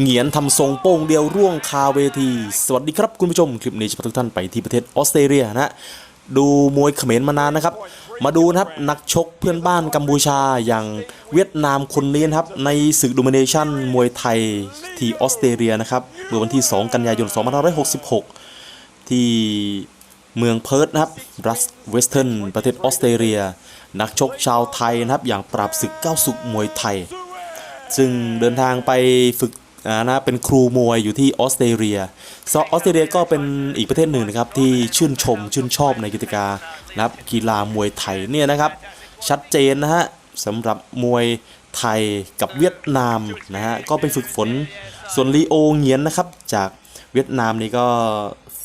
เหงียนทำทรงโป้งเดียวร่วงคาเวที สวัสดีครับคุณผู้ชม คลิปนี้จะพาทุกท่านไปที่ประเทศออสเตรเลียนะฮะดูมวยเขมรมานานนะครับ มาดูนะครับนักชกเพื่อนบ้านกัมพูชาอย่างเวียดนามคนนี้นะครับ ในศึกโดมิเนชั่นมวยไทยที่ออสเตรเลียนะครับเมื่อวันที่ 2 กันยายน 2566 ที่เมืองเพิร์ธนะครับรัฐเวสเทิร์นประเทศออสเตรเลีย นักชกชาวไทยนะครับ อย่างปราบศึกก้าวสุกมวยไทย ซึ่งเดินทางไปฝึกนะเป็นครูมวยอยู่ที่ออสเตรเลียซอออสเตรเลียก็เป็นอีกประเทศหนึ่งนะครับที่ชื่นชมชื่นชอบในกิจการนะครับกีฬามวยไทยเนี่ยนะครับชัดเจนนะฮะสำหรับมวยไทยกับเวียดนามนะฮะก็ไปฝึกฝนส่วนลีโอเงียนนะครับจากเวียดนามนี่ก็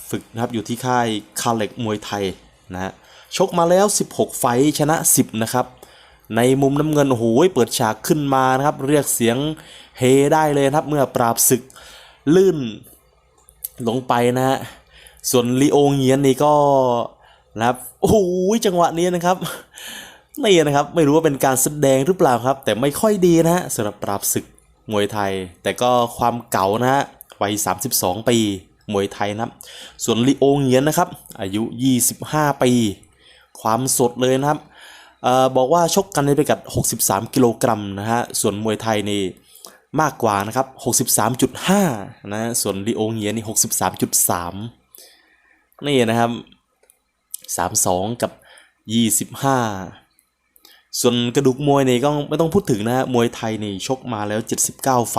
ฝึกนะครับอยู่ที่ค่ายคาเล็กมวยไทยนะฮะชกมาแล้ว 16 ไฟชนะ 10 นะครับ ในมุมน้ำเงินโอ้โหเปิดฉากขึ้นมานะครับ เรียกเสียงเฮได้เลยนะครับ เมื่อปราบศึกลื่นลงไปนะฮะส่วนลีโอเงียนนี่ก็นะครับโอ้โหจังหวะนี้นะครับนี่นะครับไม่รู้ว่าเป็นการแสดงหรือเปล่าครับ แต่ไม่ค่อยดีนะฮะสำหรับปราบศึกมวยไทย แต่ก็ความเก่านะฮะวัย 32 ปีมวยไทยนะครับ ส่วนลีโอเงียนนะครับ อายุ 25 ปี ความสดเลยนะครับ บอกว่าชกกันในพิกัด 63 กิโลกรัมนะฮะ ส่วนมวยไทยนี่มากกว่านะครับ 63.5นะฮะส่วนลีโอเงียนี่ 63.3 นี่นะครับ 32 กับ 25 ส่วนกระดูกมวยนี่ก็ไม่ต้องพูดถึงนะฮะ มวยไทยนี่ชกมาแล้ว 79 ไฟ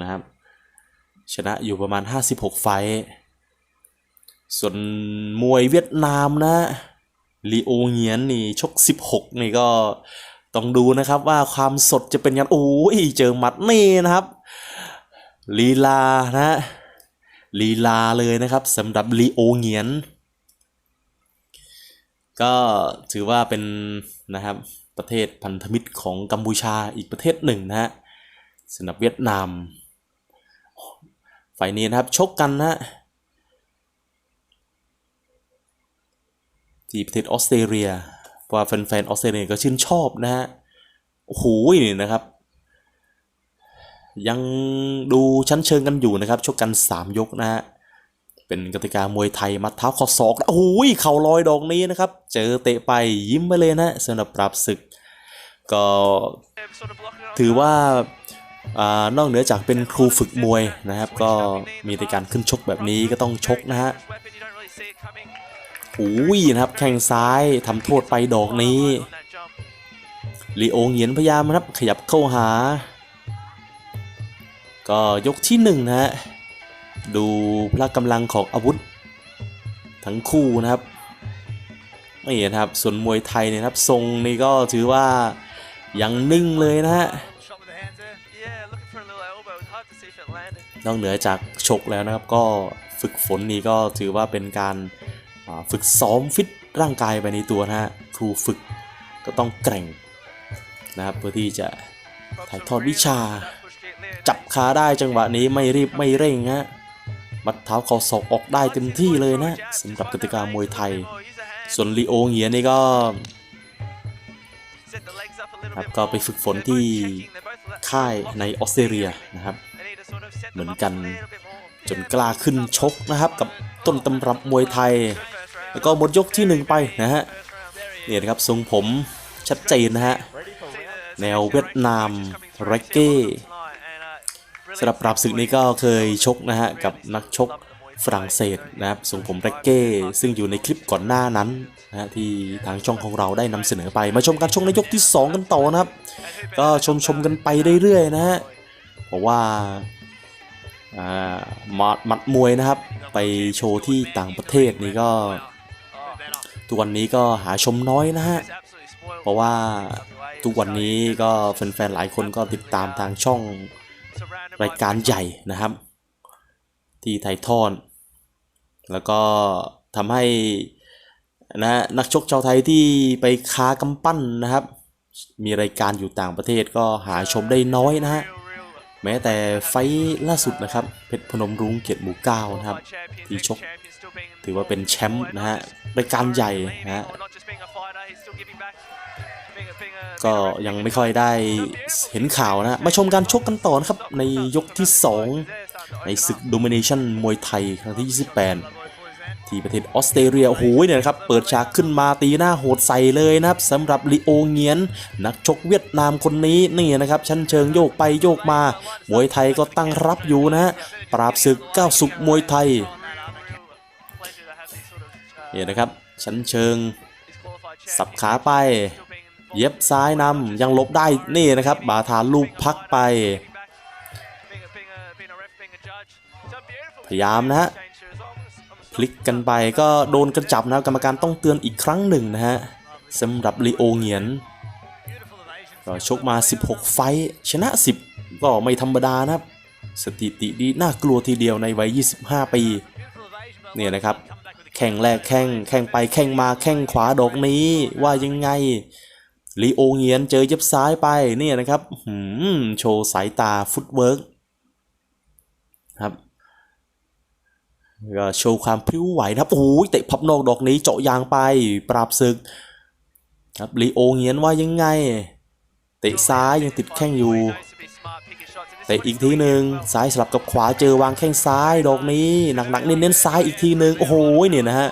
นะครับ ชนะอยู่ประมาณ 56 ไฟ ส่วนมวยเวียดนามนะ ลีโอเงียนนี่ชก 16 นี่ก็ต้องดูนะครับว่าความสดจะเป็นยังโอ้ยเจอหมัดนี่นะครับลีลานะลีลาเลยนะครับสำหรับลีโอเงียน ก็ถือว่าเป็นนะครับประเทศพันธมิตรของกัมพูชาอีกประเทศหนึ่งนะฮะสำหรับเวียดนาม ฝ่ายนี้นะครับชกกันนะฮะ ที่ประเทศออสเตรเลียว่าแฟนๆออสเตรเลียก็ชื่นชอบนะฮะโอ้โหนี่นะครับ ยังดูชั้นเชิงกันอยู่นะครับชกกัน 3 ยกนะฮะเป็นกติกามวยไทยมัดเท้าข้อศอกนะโอ้โหเข่าลอยดอกนี้นะครับ เจอเตะไปยิ้มไปเลยนะสำหรับปราบศึก ก็ถือว่าอนอกเหนือจากเป็นครูฝึกมวยนะครับ ก็มีในการขึ้นชกแบบนี้ก็ต้องชกนะฮะ อ้ยนะครับ แข้งซ้ายทำโทษไปดอกนี้ลีโอเหียนพยายามนะครับ ขยับเข้าหา ก็ยกที่หนึ่งนะฮะ ดูพละกำลังของอาวุธ ทั้งคู่นะครับนี่นะครับ ส่วนมวยไทยเนี่ยนะครับ ทรงนี่ก็ถือว่ายังนิ่งเลยนะฮะนอกเหนือจากชกแล้วนะครับ ก็ฝึกฝนนี่ก็ถือว่าเป็นการ ฝึกซ้อมฟิตร่างกายไปในตัวนะฮะครูฝึกก็ต้องแกร่งนะครับเพื่อที่จะถ่ายทอดวิชา จับขาได้จังหวะนี้ไม่รีบไม่เร่งฮะมัดเท้าเข่าศอกออกได้เต็มที่เลยนะสำหรับกติกามวยไทย ส่วนลีโอเงียนี่ก็ครับก็ไปฝึกฝนที่ค่ายในออสเตรเลียนะครับ เหมือนกันจนกล้าขึ้นชกนะครับ กับต้นตำรับมวยไทย แล้วก็หมดยกที่หนึ่งไปนะฮะเนี่ยนะครับทรงผมชัดเจนนะฮะแนวเวียดนามเรกเก้สำหรับปราบศึกนี้ก็เคยชกนะฮะกับนักชกฝรั่งเศสนะครับทรงผมเรกเก้ ซึ่งอยู่ในคลิปก่อนหน้านั้นนะฮะที่ทางช่องของเราได้นำเสนอไป มาชมการชกในยกที่ 2 กันต่อนะครับ ก็ชมชมกันไปเรื่อยๆนะฮะเพราะว่าอ่าหมัดหมัดมวยนะครับ ไปโชว์ที่ต่างประเทศนี่ก็ ทุกวันนี้ก็หาชมน้อยนะฮะ เพราะว่าทุกวันนี้ก็แฟนๆหลายคนก็ติดตามทางช่องรายการใหญ่นะครับ ที่ไทยทอดแล้วก็ทำให้นะนักชกชาวไทยที่ไปค้ากำปั้นนะครับ มีรายการอยู่ต่างประเทศก็หาชมได้น้อยนะฮะ แม้แต่ไฟท์ล่าสุดนะครับเพชรพนมรุ้งเกียรติหมู่เก้านะครับที่ชกถือว่าเป็นแชมป์นะฮะรายการใหญ่นะฮะก็ยังไม่ค่อยได้เห็นข่าวนะมาชมการชกกันต่อนะครับ ในยกที่ 2 ในศึก Domination มวยไทยครั้งที่ 28 ที่ประเทศออสเตรเลียโอ้โหเนี่ยนะครับเปิดฉากขึ้นมาตีหน้าโหดใส่เลยนะครับสำหรับลีโอเงียน นักชกเวียดนามคนนี้นี่นะครับชั้นเชิงโยกไปโยกมามวยไทยก็ตั้งรับอยู่นะฮะปราบศึกก้าวสุกมวยไทยเนี่ยนะครับชั้นเชิง สับขาไป เย็บซ้ายนำยังลบได้นี่นะครับ บาทาลูกพักไป พยายามนะฮะ พลิกกันไปก็โดนกระจับนะครับกรรมการต้องเตือนอีกครั้งหนึ่งนะฮะสำหรับลีโอเงียนก็ชกมา 16 ไฟชนะ 10 ก็ไม่ธรรมดานะครับ สถิติดีน่ากลัวทีเดียวในวัย 25 ปีเนี่ยนะครับแข่งแรกแข่งแข่งไปแข่งมาแข่งขวาดอกนี้ว่ายังไงลีโอเงียนเจอเย็บซ้ายไปเนี่ยนะครับหืมโชว์สายตาฟุตเวิร์กครับ ก็โชว์ความพริ้วไหวนะครับโอ้ยเตะพับนอกดอกนี้เจาะยางไป ปราบศึก ครับลีโอเงียนว่ายังไง เตะซ้ายยังติดแข้งอยู่เตะอีกทีหนึ่งซ้ายสลับกับขวาเจอวางแข้งซ้ายดอกนี้หนักๆเน้นๆซ้ายอีกทีหนึ่งโอ้โหเนี่ยนะฮะ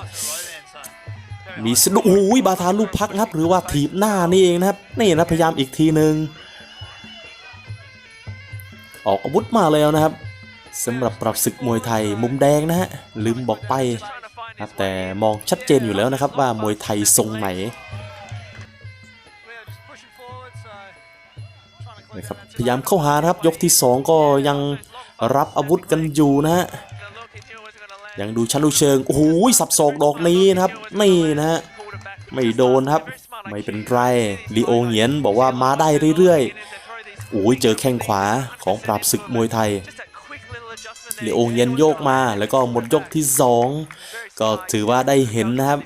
มีสะดุโอ้ยบาทาลูกพักครับ หรือว่าถีบหน้านี่เองนะครับนี่นะพยายามอีกทีหนึ่งออกอาวุธมาแล้วนะครับ สำหรับปรับศึกมวยไทยมุมแดงนะฮะลืมบอกไปครับแต่มองชัดเจนอยู่แล้วนะครับว่ามวยไทยทรงไหนนะครับพยายามเข้าหานะครับยกที่สองก็ยังรับอาวุธกันอยู่นะฮะยังดูชั้นดูเชิงโอ้โหสับศอกดอกนี้นะครับนี่นะฮะไม่โดนครับ ไม่เป็นไรลีโอเงียนบอกว่ามาได้เรื่อยๆโอ้ยเจอแข้งขวาของปราบศึกมวยไทย ลีโอเงียนโยกมาแล้วก็หมดยกที่ 2 ก็ถือว่าได้เห็นนะครับ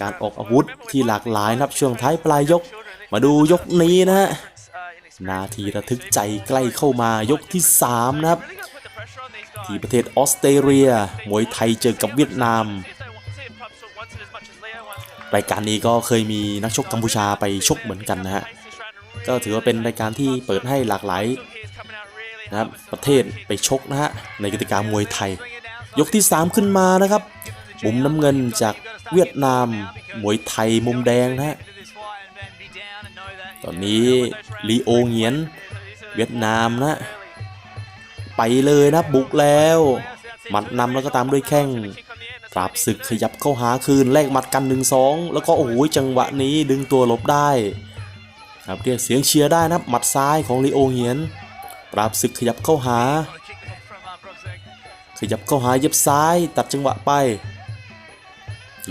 การออกอาวุธที่หลากหลายนะครับช่วงท้ายปลายยก มาดูยกนี้นะฮะนาทีระทึกใจใกล้เข้ามายกที่ 3 นะครับ ที่ประเทศออสเตรเลียมวยไทยเจอกับเวียดนามรายการนี้ก็เคยมีนักชกกัมพูชาไปชกเหมือนกันนะฮะก็ถือว่าเป็นรายการที่เปิดให้หลากหลาย นะครับประเทศไปชกนะฮะในกติกามวยไทย ยกที่ 3 ขึ้นมานะครับ มุมน้ำเงินจากเวียดนาม มวยไทยมุมแดงนะฮะตอนนี้ลีโอเงียน เวียดนามนะ ไปเลยนะบุกแล้วหมัดนำแล้วก็ตามด้วยแข้งปราบศึกขยับเข้าหาคืนแลกหมัดกัน1นสองแล้วก็โอ้โหจังหวะนี้ดึงตัวหลบได้ ครับเรียกเสียงเชียร์ได้นะหมัดซ้ายของลีโอเหียน ราบศึกขยับเข้าหา ขยับเข้าหาเย็บซ้ายตัดจังหวะไป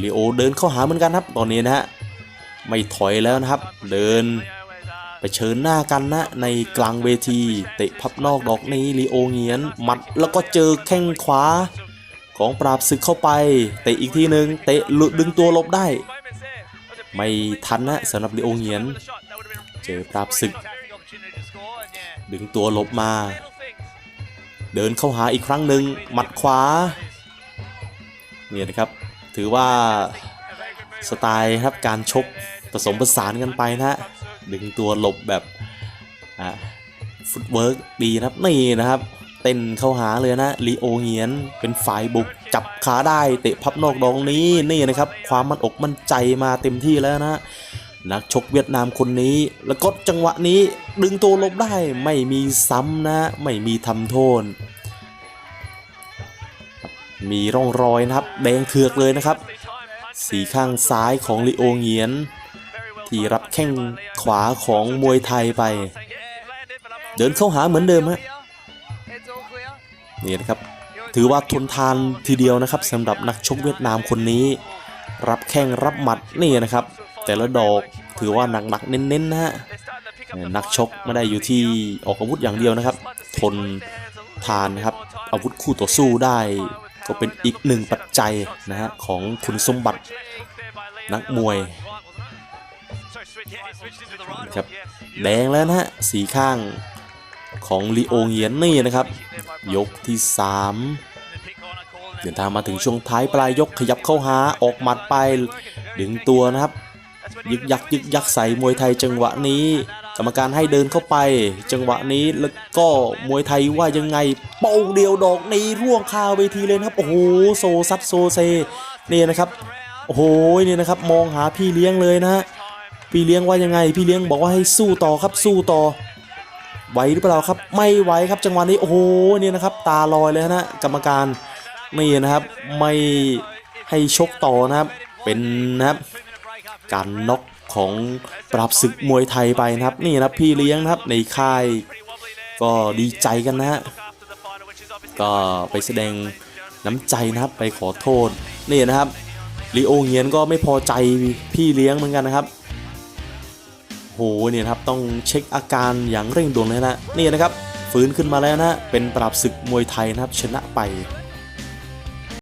ลีโอเดินเข้าหาเหมือนกันครับตอนนี้นะฮะไม่ถอยแล้วนะครับ เดินไปเชิญหน้ากันนะในกลางเวที เตะพับนอกดอกนี้ลีโอเงียนหมัดแล้วก็เจอแข้งขวา ของปราบศึกเข้าไป เตะอีกทีหนึ่งเตะหลุดดึงตัวลบได้ ไม่ทันนะสำหรับลีโอเงียน เจอปราบศึก ดึงตัวหลบมา เดินเข้าหาอีกครั้งหนึ่งหมัดขวา เนี่ยนะครับ ถือว่าสไตล์ครับการชกผสมผสานกันไปนะฮะ ดึงตัวหลบแบบอ่าฟุตเวิร์กดีนะครับนี่นะครับ เต้นเข้าหาเลยนะลีโอเงียนเป็นฝ่ายบุกจับขาได้เตะพับนอกดองนี้นี่นะครับ ความมันอกมั่นใจมาเต็มที่แล้วนะนักชกเวียดนามคนนี้ แล้วก็จังหวะนี้ ดึงตัวลบได้ไม่มีซ้ำนะ ไม่มีทำโทษ มีร่องรอยนะครับแดงเถือกเลยนะครับ สีข้างซ้ายของลีโอเงียน ที่รับแข้งขวาของมวยไทยไป เดินเข้าหาเหมือนเดิมฮะนี่นะครับ ถือว่าทนทานทีเดียวนะครับสำหรับนักชกเวียดนามคนนี้ รับแข้งรับหมัดนี่นะครับ แต่ละดอกถือว่าหนักๆเน้นๆนะฮะ นักชกไม่ได้อยู่ที่ออกอาวุธอย่างเดียวนะครับ ทนทานนะครับอาวุธคู่ต่อสู้ได้ ก็เป็นอีกหนึ่งปัจจัยนะฮะของคุณสมบัตินักมวยครับแดงแล้วนะฮะสีข้างของลีโอเงียนนี่นะครับ ยกที่ 3 เดินทางมาถึงช่วงท้ายปลายยกขยับเข้าหาออกหมัดไปดึงตัวนะครับ ยึกยักยึกยักใส่มวยไทยจังหวะนี้ กรรมการให้เดินเข้าไป จังหวะนี้แล้วก็มวยไทยว่ายังไงโป้งเดียวดอกนี้ร่วงคาเวทีเลยนะครับโอ้โหโซซัดโซเซนี่นะครับโอ้โหนี่นะครับมองหาพี่เลี้ยงเลยนะฮะพี่เลี้ยงว่ายังไง พี่เลี้ยงบอกว่าให้สู้ต่อครับสู้ต่อไหวหรือเปล่าครับ ไม่ไหวครับจังหวะนี้โอ้โหนี่นะครับ ตาลอยเลยนะกรรมการนี่นะครับไม่ให้ชกต่อนะครับ เป็นนะครับการน็อก ของปราบศึกมวยไทยไปนะครับนี่นะพี่เลี้ยงนะครับในค่ายก็ดีใจกันนะฮะก็ไปแสดงน้ำใจนะครับไปขอโทษนี่นะครับลีโอเงียนก็ไม่พอใจพี่เลี้ยงเหมือนกันนะครับโหเนี่ยนะครับต้องเช็คอาการอย่างเร่งด่วนเลยนะนี่นะครับฟื้นขึ้นมาแล้วนะเป็นปราบศึกมวยไทยนะครับชนะไป